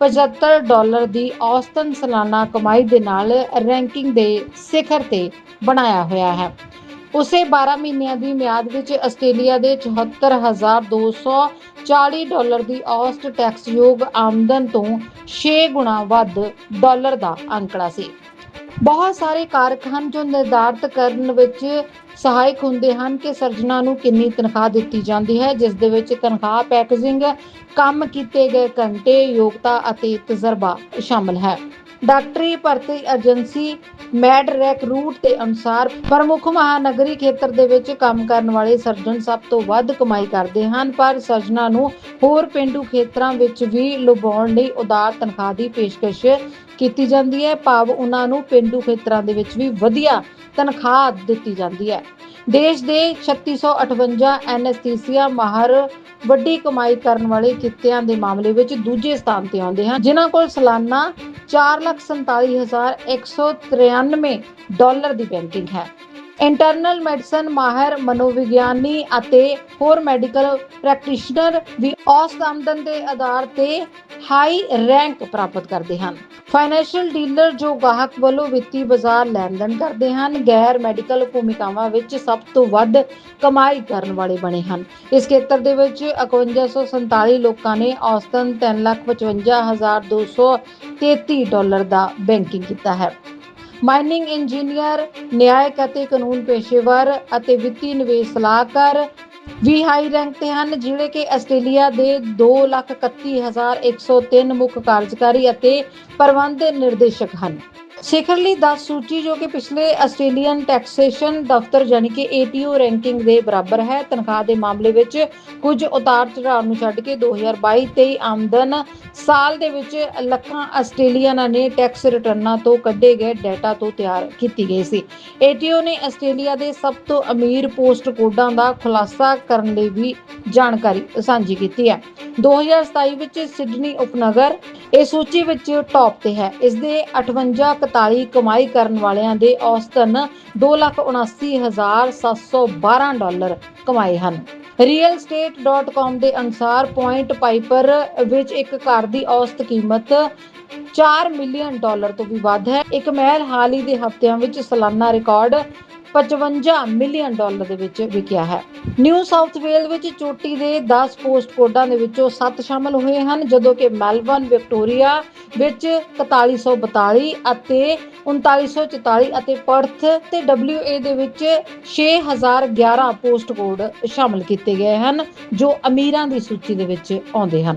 472475 ਡਾਲਰ ਦੀ ਔਸਤਨ ਸਾਲਾਨਾ ਕਮਾਈ ਦੇ ਨਾਲ ਰੈਂਕਿੰਗ ਦੇ ਸਿਖਰ ਤੇ ਬਣਾਇਆ ਹੋਇਆ ਹੈ। ਉਸੇ 12 ਮਹੀਨਿਆਂ ਦੀ ਮਿਆਦ ਵਿੱਚ ਆਸਟ੍ਰੇਲੀਆ ਦੇ 74240 ਡਾਲਰ ਦੀ ਔਸਤ ਟੈਕਸਯੋਗ ਆਮਦਨ ਤੋਂ 6 ਗੁਣਾ ਵੱਧ ਡਾਲਰ ਦਾ ਅੰਕੜਾ ਸੀ। ਬਹੁਤ ਸਾਰੇ ਕਾਰਕ ਹਨ ਜੋ ਨਿਰਧਾਰਤ ਕਰਨ ਵਿੱਚ ਸਹਾਇਕ ਹੁੰਦੇ ਹਨ ਕਿ ਸਰਜਨਾਂ ਨੂੰ ਕਿੰਨੀ ਤਨਖਾਹ ਦਿੱਤੀ ਜਾਂਦੀ ਹੈ, ਜਿਸ ਦੇ ਵਿੱਚ ਤਨਖਾਹ ਪੈਕੇਜਿੰਗ, ਕੰਮ ਕੀਤੇ ਗਏ ਘੰਟੇ, ਯੋਗਤਾ ਅਤੇ ਤਜਰਬਾ ਸ਼ਾਮਲ ਹੈ। ਡਾਕਟਰੀ ਭਰਤੀ ਏਜੰਸੀ ਮੈਡਰੈਕ ਰੂਟ ਦੇ ਅਨੁਸਾਰ ਪ੍ਰਮੁੱਖ ਮਹਾਨਗਰੀ ਖੇਤਰ ਦੇ ਵਿੱਚ ਕੰਮ ਕਰਨ ਵਾਲੇ ਸਰਜਨ ਸਭ ਤੋਂ ਵੱਧ ਕਮਾਈ ਕਰਦੇ ਹਨ, ਪਰ ਸਰਜਨਾਂ ਨੂੰ ਹੋਰ ਪਿੰਡੂ ਖੇਤਰਾਂ ਵਿੱਚ ਵੀ ਲੁਭਾਉਣ ਲਈ ਉਦਾਰ ਤਨਖਾਹ ਦੀ ਪੇਸ਼ਕਸ਼ ਕੀਤੀ ਜਾਂਦੀ ਹੈ। ਭਾਵ ਉਹਨਾਂ ਨੂੰ ਪਿੰਡੂ ਖੇਤਰਾਂ ਦੇ ਵਿੱਚ ਵੀ ਵਧੀਆ ਤਨਖਾਹ ਦਿੱਤੀ ਜਾਂਦੀ ਹੈ। ਦੇਸ਼ ਦੇ 3658 ਐਨਐਸਥੀਸੀਆ ਮਾਹਰ ਵੱਡੀ ਕਮਾਈ ਕਰਨ ਵਾਲੇ ਕਿੱਤਿਆਂ ਦੇ ਮਾਮਲੇ ਵਿੱਚ ਦੂਜੇ ਸਥਾਨ ਤੇ ਆਉਂਦੇ ਹਨ, ਜਿਨ੍ਹਾਂ ਕੋਲ ਸਾਲਾਨਾ 447193 ਡਾਲਰ ਦੀ ਬੈਂਕਿੰਗ ਹੈ। ਇੰਟਰਨਲ ਮੈਡੀਸਨ ਮਾਹਰ ਮਨੋਵਿਗਿਆਨੀ ਅਤੇ ਹੋਰ ਮੈਡੀਕਲ ਪ੍ਰੈਕਟੀਸ਼ਨਰ ਵੀ ਔਸਤ ਆਮਦਨ ਦੇ ਆਧਾਰ ਤੇ ਹਾਈ ਰੈਂਕ ਪ੍ਰਾਪਤ ਕਰਦੇ ਹਨ। ਫਾਈਨੈਂਸ਼ੀਅਲ ਡੀਲਰ ਜੋ ਗਾਹਕ ਵੱਲੋਂ ਵਿੱਤੀ ਬਾਜ਼ਾਰ ਲੈਣ ਦੇਣ ਕਰਦੇ ਹਨ, ਗੈਰ ਮੈਡੀਕਲ ਭੂਮਿਕਾਵਾਂ ਵਿੱਚ ਸਭ ਤੋਂ ਵੱਧ ਕਮਾਈ ਕਰਨ ਵਾਲੇ ਬਣੇ ਹਨ। ਇਸ ਖੇਤਰ ਦੇ ਵਿੱਚ 5147 ਲੋਕਾਂ ਨੇ ਔਸਤਨ 355233 ਡਾਲਰ ਦਾ ਬੈਂਕਿੰਗ ਕੀਤਾ ਹੈ। ਮਾਈਨਿੰਗ ਇੰਜੀਨੀਅਰ, ਨਿਆਇਕ ਅਤੇ ਕਾਨੂੰਨ ਪੇਸ਼ੇਵਰ ਅਤੇ ਵਿੱਤੀ ਨਿਵੇਸ਼ ਸਲਾਹਕਾਰ ਵੀ ਹਾਈ ਰੈਂਕ ਤੇ ਹਨ, ਜਿਹੜੇ ਕਿ ਆਸਟ੍ਰੇਲੀਆ ਦੇ 231103 ਮੁੱਖ ਕਾਰਜਕਾਰੀ ਅਤੇ ਪ੍ਰਬੰਧ ਨਿਰਦੇਸ਼ਕ ਹਨ। ਸਿਖਰ ਲਈ 10 ਸੂਚੀ ਜੋ ਕਿ ਪਿਛਲੇ ਆਸਟ੍ਰੇਲੀਅਨ ਟੈਕਸੇਸ਼ਨ ਦਫ਼ਤਰ ਜਾਨੀ ਕਿ ATO ਰੈਂਕਿੰਗ ਦੇ ਬਰਾਬਰ ਹੈ, ਤਨਖਾਹ ਦੇ ਮਾਮਲੇ ਵਿੱਚ ਕੁਝ ਉਤਾਰ ਚੜਾਅ ਨੂੰ ਛੱਡ ਕੇ 2022-23 ਆਮਦਨ ਸਾਲ ਦੇ ਵਿੱਚ ਲੱਖਾਂ ਆਸਟ੍ਰੇਲੀਅਨਾਂ ਨੇ ਟੈਕਸ ਰਿਟਰਨਾਂ ਤੋਂ ਕੱਢੇ ਗਏ ਡਾਟਾ ਤੋਂ ਤਿਆਰ ਕੀਤੀ ਗਈ ਸੀ। ATO ਨੇ ਆਸਟ੍ਰੇਲੀਆ ਦੇ ਸਭ ਤੋਂ ਅਮੀਰ ਪੋਸਟ ਕੋਡਾਂ ਦਾ ਖੁਲਾਸਾ ਕਰਨ ਲਈ ਵੀ ਜਾਣਕਾਰੀ ਸਾਂਝੀ ਕੀਤੀ ਹੈ। 2027 ਵਿੱਚ ਸਿਡਨੀ ਉਪਨਗਰ, ਇਹ ਸੂਚੀ ਵਿੱਚ ਟੌਪ ਤੇ ਹੈ। ਇਸ ਦੇ 58 41 ਕਮਾਈ ਕਰਨ ਵਾਲਿਆਂ ਦੇ ਔਸਤਨ 279712 ਡਾਲਰ ਕਮਾਏ ਹਨ। realestate.com ਦੇ ਅਨੁਸਾਰ ਪੁਆਇੰਟ ਪਾਈਪਰ ਵਿੱਚ ਇੱਕ ਘਰ ਦੀ ਔਸਤ ਕੀਮਤ 4 ਮਿਲੀਅਨ ਡਾਲਰ ਤੋਂ ਵੀ ਵੱਧ ਹੈ। ਇੱਕ ਮਹਿਲ ਹਾਲ ਹੀ ਦੇ ਹਫ਼ਤਿਆਂ ਵਿੱਚ ਸਾਲਾਨਾ ਰਿਕਾਰਡ 55 ਮਿਲੀਅਨ ਡਾਲਰ ਦੇ ਵਿੱਚ ਵਿਕਿਆ ਹੈ। ਨਿਊ ਸਾਊਥ ਵੇਲ ਵਿੱਚ ਚੋਟੀ ਦੇ 10 ਪੋਸਟ ਕੋਡਾਂ ਦੇ ਵਿੱਚੋਂ 7 ਸ਼ਾਮਲ ਹੋਏ ਹਨ, ਜਦੋਂ ਕਿ ਮੈਲਬਨ, ਵਿਕਟੋਰੀਆ ਵਿੱਚ 4142 ਅਤੇ 3944 ਅਤੇ ਪਰਥ ਤੇ WA ਦੇ ਵਿੱਚ 6011 ਪੋਸਟ ਕੋਡ ਸ਼ਾਮਲ ਕੀਤੇ ਗਏ ਹਨ, ਜੋ ਅਮੀਰਾਂ ਦੀ ਸੂਚੀ ਦੇ ਵਿੱਚ ਆਉਂਦੇ ਹਨ।